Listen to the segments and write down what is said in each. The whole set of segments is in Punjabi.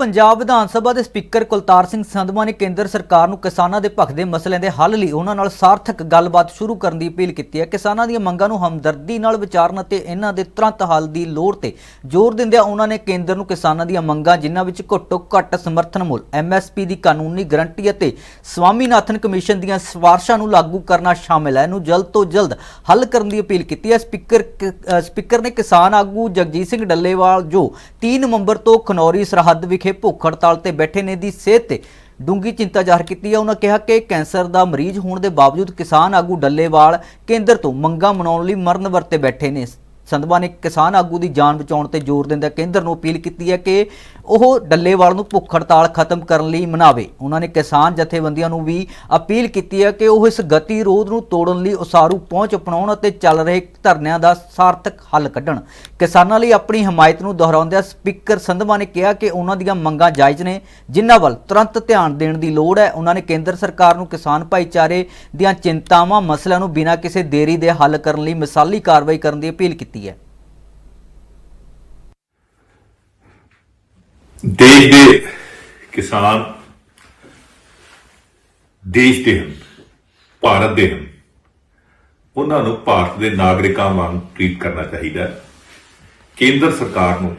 ਪੰਜਾਬ ਵਿਧਾਨ ਸਭਾ ਦੇ ਸਪੀਕਰ ਕੁਲਤਾਰ ਸਿੰਘ ਸੰਧਵਾ ਨੇ ਕੇਂਦਰ ਸਰਕਾਰ ਨੂੰ ਕਿਸਾਨਾਂ ਦੇ ਭਖਦੇ ਮਸਲਿਆਂ ਦੇ ਹੱਲ ਲਈ ਉਹਨਾਂ ਨਾਲ ਸਾਰਥਕ ਗੱਲਬਾਤ ਸ਼ੁਰੂ ਕਰਨ ਦੀ ਅਪੀਲ ਕੀਤੀ ਹੈ। ਕਿਸਾਨਾਂ ਦੀਆਂ ਮੰਗਾਂ ਨੂੰ ਹਮਦਰਦੀ ਨਾਲ ਵਿਚਾਰਨ ਅਤੇ ਇਹਨਾਂ ਦੇ ਤੁਰੰਤ ਹੱਲ ਦੀ ਲੋੜ ਤੇ ਜ਼ੋਰ ਦਿੰਦਿਆਂ ਉਹਨਾਂ ਨੇ ਕੇਂਦਰ ਨੂੰ ਕਿਸਾਨਾਂ ਦੀਆਂ ਮੰਗਾਂ, ਜਿਨ੍ਹਾਂ ਵਿੱਚ ਘੱਟੋ ਘੱਟ ਸਮਰਥਨ ਮੁੱਲ ਐਮਐਸਪੀ ਦੀ ਕਾਨੂੰਨੀ ਗਰੰਟੀ ਅਤੇ ਸਵਾਮੀਨਾਥਨ ਕਮਿਸ਼ਨ ਦੀਆਂ ਸਿਫਾਰਸ਼ਾਂ ਨੂੰ ਲਾਗੂ ਕਰਨਾ ਸ਼ਾਮਿਲ ਹੈ। ਇਹਨੂੰ ਜਲਦ ਤੋਂ ਜਲਦ ਹੱਲ ਕਰਨ ਦੀ ਅਪੀਲ ਕੀਤੀ ਹੈ। ਸਪੀਕਰ ਸਪੀਕਰ ਨੇ ਕਿਸਾਨ ਆਗੂ ਜਗਜੀਤ ਸਿੰਘ ਡੱਲੇਵਾਲ ਜੋ 3 ਨਵੰਬਰ ਤੋਂ ਖਨੌਰੀ ਸਰਹੱਦ ਵਿਖੇ ਭੁੱਖ ਹੜਤਾਲ ਤੇ ਬੈਠੇ ਨੇ ਦੀ ਸਿਹਤ ਤੇ ਡੂੰਗੀ ਚਿੰਤਾ ਜ਼ਾਹਰ ਕੀਤੀ ਹੈ। ਉਹਨਾਂ ਕਿਹਾ ਕਿ ਕੈਂਸਰ ਦਾ ਮਰੀਜ਼ ਹੋਣ ਦੇ ਬਾਵਜੂਦ ਕਿਸਾਨ ਆਗੂ ਡੱਲੇਵਾਲ ਕੇਂਦਰ ਤੋਂ ਮੰਗਾਂ ਮਨਾਉਣ ਲਈ ਮਰਨ ਵਰਤੇ ਬੈਠੇ ਨੇ। ਸੰਧਵਾ ਨੇ ਕਿਸਾਨ ਆਗੂ ਦੀ ਜਾਨ ਬਚਾਉਣ ਤੇ ਜ਼ੋਰ ਦਿੰਦਿਆਂ ਕੇਂਦਰ ਨੂੰ ਅਪੀਲ ਕੀਤੀ ਹੈ ਕਿ ਉਹ ਡੱਲੇਵਾਲ ਨੂੰ ਭੁੱਖ ਹੜਤਾਲ ਖਤਮ ਕਰਨ ਲਈ ਮਨਾਵੇ। ਉਹਨਾਂ ਨੇ ਕਿਸਾਨ ਜਥੇਬੰਦੀਆਂ ਨੂੰ ਵੀ ਅਪੀਲ ਕੀਤੀ ਹੈ ਕਿ ਉਹ ਇਸ ਗਤੀਰੋਧ ਨੂੰ ਤੋੜਨ ਲਈ ਉਸਾਰੂ ਪਹੁੰਚ ਅਪਣਾਉਣ ਅਤੇ ਚੱਲ ਰਹੇ ਧਰਨਿਆਂ ਦਾ ਸਾਰਥਕ ਹੱਲ ਕੱਢਣ। ਕਿਸਾਨਾਂ ਲਈ ਆਪਣੀ ਹਮਾਇਤ ਨੂੰ ਦੁਹਰਾਉਂਦਿਆਂ ਸਪੀਕਰ ਸੰਧਵਾ ਨੇ ਕਿਹਾ ਕਿ ਉਹਨਾਂ ਦੀਆਂ ਮੰਗਾਂ ਜਾਇਜ਼ ਨੇ, ਜਿਨ੍ਹਾਂ ਵੱਲ ਤੁਰੰਤ ਧਿਆਨ ਦੇਣ ਦੀ ਲੋੜ ਹੈ। ਉਹਨਾਂ ਨੇ ਕੇਂਦਰ ਸਰਕਾਰ ਨੂੰ ਕਿਸਾਨ ਭਾਈਚਾਰੇ ਦੀਆਂ ਚਿੰਤਾਵਾਂ, ਮਸਲਿਆਂ ਨੂੰ ਬਿਨਾਂ ਕਿਸੇ ਦੇਰੀ ਦੇ ਹੱਲ ਕਰਨ ਲਈ ਮਿਸਾਲੀ ਕਾਰਵਾਈ ਕਰਨ ਦੀ ਅਪੀਲ ਕੀਤੀ। ਹੈ। ਦੇਸ਼ ਦੇ ਕਿਸਾਨ ਦੇਸ਼ ਦੇ ਹਨ, ਭਾਰਤ ਦੇ ਹਨ, ਉਹਨਾਂ ਨੂੰ ਭਾਰਤ ਦੇ ਨਾਗਰਿਕਾਂ ਵਾਂਗ ਟ੍ਰੀਟ ਕਰਨਾ ਚਾਹੀਦਾ ਕੇਂਦਰ ਸਰਕਾਰ ਨੂੰ,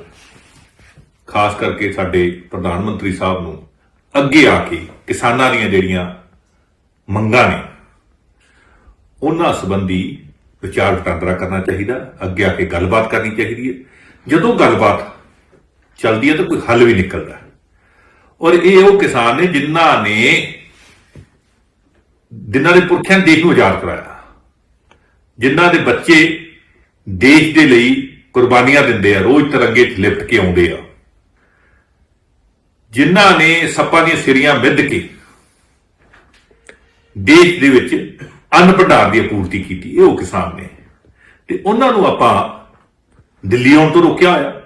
ਖਾਸ ਕਰਕੇ ਸਾਡੇ ਪ੍ਰਧਾਨ ਮੰਤਰੀ ਸਾਹਿਬ ਨੂੰ ਅੱਗੇ ਆ ਕੇ ਕਿਸਾਨਾਂ ਦੀਆਂ ਜਿਹੜੀਆਂ ਮੰਗਾਂ ਨੇ, ਉਹਨਾਂ ਸੰਬੰਧੀ ਵਿਚਾਰ ਵਟਾਂਦਰਾ ਕਰਨਾ ਚਾਹੀਦਾ, ਅੱਗੇ ਆ ਕੇ ਗੱਲਬਾਤ ਕਰਨੀ ਚਾਹੀਦੀ ਹੈ। ਜਦੋਂ ਗੱਲਬਾਤ ਚੱਲਦੀ ਹੈ ਤਾਂ ਕੋਈ ਹੱਲ ਵੀ ਨਿਕਲਦਾ ਔਰ ਇਹ ਉਹ ਕਿਸਾਨ ਨੇ ਜਿਨ੍ਹਾਂ ਨੇ ਜਿਨ੍ਹਾਂ ਦੇ ਪੁਰਖਿਆਂ ਨੇ ਦੇਸ਼ ਨੂੰ ਆਜ਼ਾਦ ਕਰਾਇਆ। ਜਿਨ੍ਹਾਂ ਦੇ ਬੱਚੇ ਦੇਸ਼ ਦੇ ਲਈ ਕੁਰਬਾਨੀਆਂ ਦਿੰਦੇ ਆ, ਰੋਜ਼ ਤਿਰੰਗੇ 'ਚ ਲਿਪਟ ਕੇ ਆਉਂਦੇ ਆ। ਜਿਨ੍ਹਾਂ ਨੇ ਸੱਪਾਂ ਦੀਆਂ ਸਿਰੀਆਂ ਮਿੱਧ ਕੇ ਦੇਸ਼ ਦੇ ਵਿੱਚ ਅੰਨ ਭੰਡਾਰ ਦੀ ਆਪੂਰਤੀ ਕੀਤੀ, ਇਹ ਉਹ ਕਿਸਾਨ ਨੇ। ਤੇ ਉਹਨਾਂ ਨੂੰ ਆਪਾਂ ਦਿੱਲੀ ਆਉਣ ਤੋਂ ਰੋਕਿਆ ਹੋਇਆ।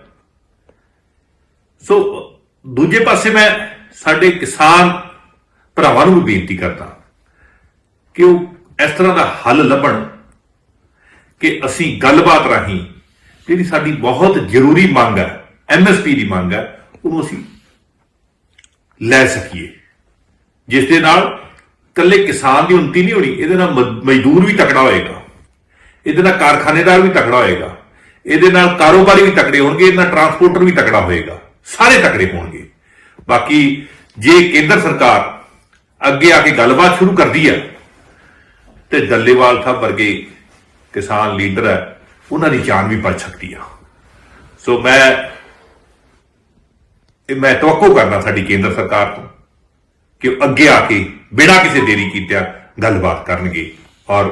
ਸੋ, ਦੂਜੇ ਪਾਸੇ ਮੈਂ ਸਾਡੇ ਕਿਸਾਨ ਭਰਾਵਾਂ ਨੂੰ ਵੀ ਬੇਨਤੀ ਕਰਦਾ ਕਿ ਉਹ ਇਸ ਤਰ੍ਹਾਂ ਦਾ ਹੱਲ ਲੱਭਣ ਕਿ ਅਸੀਂ ਗੱਲਬਾਤ ਰਾਹੀਂ ਜਿਹੜੀ ਸਾਡੀ ਬਹੁਤ ਜ਼ਰੂਰੀ ਮੰਗ ਹੈ ਐਮਐਸਪੀ ਦੀ ਮੰਗ ਹੈ, ਉਹਨੂੰ ਅਸੀਂ ਲੈ ਸਕੀਏ। ਜਿਸ ਦੇ ਨਾਲ ਇਕੱਲੇ ਕਿਸਾਨ ਦੀ ਉਨਤੀ ਨਹੀਂ ਹੋਣੀ, ਇਹਦੇ ਨਾਲ ਮਜ਼ਦੂਰ ਵੀ ਤਕੜਾ ਹੋਏਗਾ। ਇਹਦੇ ਨਾਲ ਕਾਰਖਾਨੇਦਾਰ ਵੀ ਤਕੜਾ ਹੋਏਗਾ। ਇਹਦੇ ਨਾਲ ਕਾਰੋਬਾਰੀ ਵੀ ਤਕੜੇ ਹੋਣਗੇ, ਇਹਦੇ ਨਾਲ ਟਰਾਂਸਪੋਰਟਰ ਵੀ ਤਕੜਾ ਹੋਏਗਾ। ਸਾਰੇ ਤਕੜੇ ਹੋਣਗੇ। ਬਾਕੀ ਜੇ ਕੇਂਦਰ ਸਰਕਾਰ ਅੱਗੇ ਆ ਕੇ ਗੱਲਬਾਤ ਸ਼ੁਰੂ ਕਰਦੀ ਹੈ, ਤੇ ਦੱਲੇਵਾਲ ਸਾਹਿਬ ਵਰਗੇ ਕਿਸਾਨ ਲੀਡਰ ਹੈ, ਉਹਨਾਂ ਦੀ ਜਾਨ ਵੀ ਬਚ ਸਕਦੀ ਆ। ਸੋ ਮੈਂ, ਇਹ ਮੈਂ ਤਵੱਕੋ ਕਰਨਾ ਸਾਡੀ ਕੇਂਦਰ ਸਰਕਾਰ ਤੋਂ। ਕਿ ਅੱਗੇ ਆ ਕੇ ਬਿਨਾਂ ਕਿਸੇ ਦੇਰੀ ਕੀਤਿਆਂ ਗੱਲਬਾਤ ਕਰਨਗੇ ਔਰ